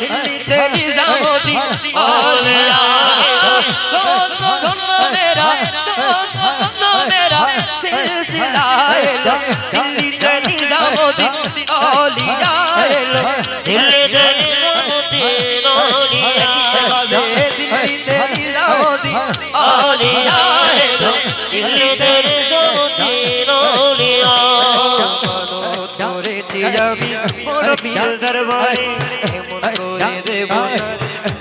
দিল্লিতে নিজামতি আলিয়া। দিল্লিতে নিজামতি আলিয়া দিল্লিতে দিল্লিতে নিজামতি আলিয়া দিল্লিতে আমি দরবারে। করে দেব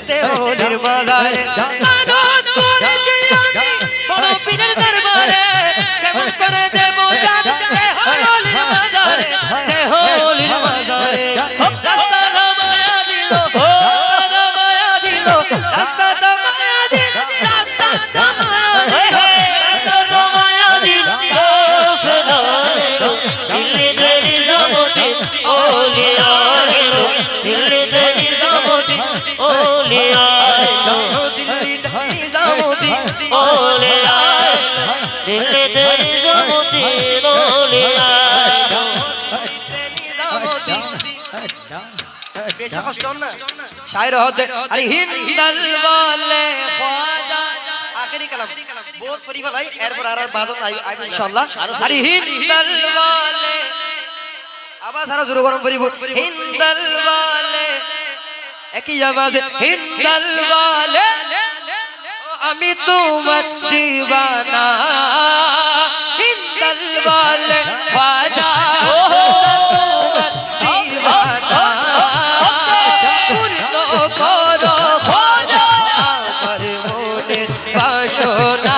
তেহলির বাজারে মানত করেছি আমি মোর পীরের দরবারে কেমন করে দেব জান তেহলির বাজারে তেহলির বাজারে রাস্তা ঘামায়া দিল রাস্তা ঘামায়া দিল রাস্তা ঘামায়া দিল রাস্তা ঘামায়া এলো দিল্লিতে নিজামতি ওলিয়া এলো দিল্লিতে নিজামতি ওলিয়া এলো দিল্লিতে নিজামতি ওলিয়া এলো দিল্লিতে নিজামতি বেশি কষ্ট না শায়র হতে আরে হিন্দাল বলে খ্বাজা আখেরি কালাম বহুত ফরি ফলাই এরপর আর আর আইব আইব ইনশাআল্লাহ আরে হিন্দাল বলে আবার সারা জোরে গরম করিব। হিন্দাল বলে একই আওয়াজে হিন্দাল বলে আমি তোমার দিওয়ানা হিন্দাল বলে আমার মনের বাসনা।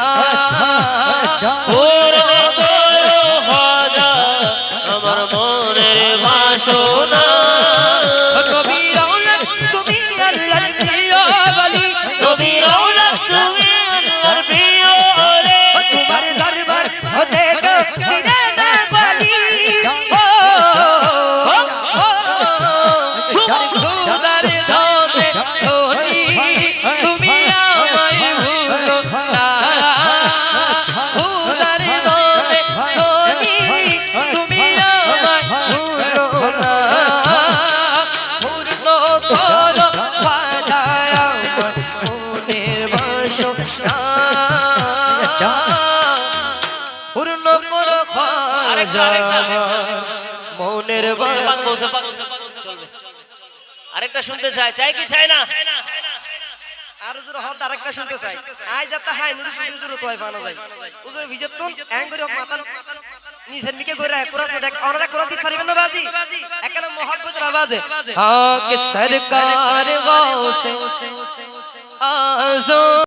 বাসনা পূর্ণ করো মনের। আরেকটা শুনতে চাই চাই কি চাই না? আর জোর হদ আরেকটা শুনতে চাই আই যাতা হাই নুরি শুনতে জোর তোয় পানো যায়। উজুর ভিজত তুন এং করি মাতান নিছেন মিকে কইরা কুরাত দেখ আমরা কুরাত দিতে পারিবেন না বাজি। একখানা মোহাব্বত আওয়াজে। হ্যাঁ কে সরকার গাও সে আজো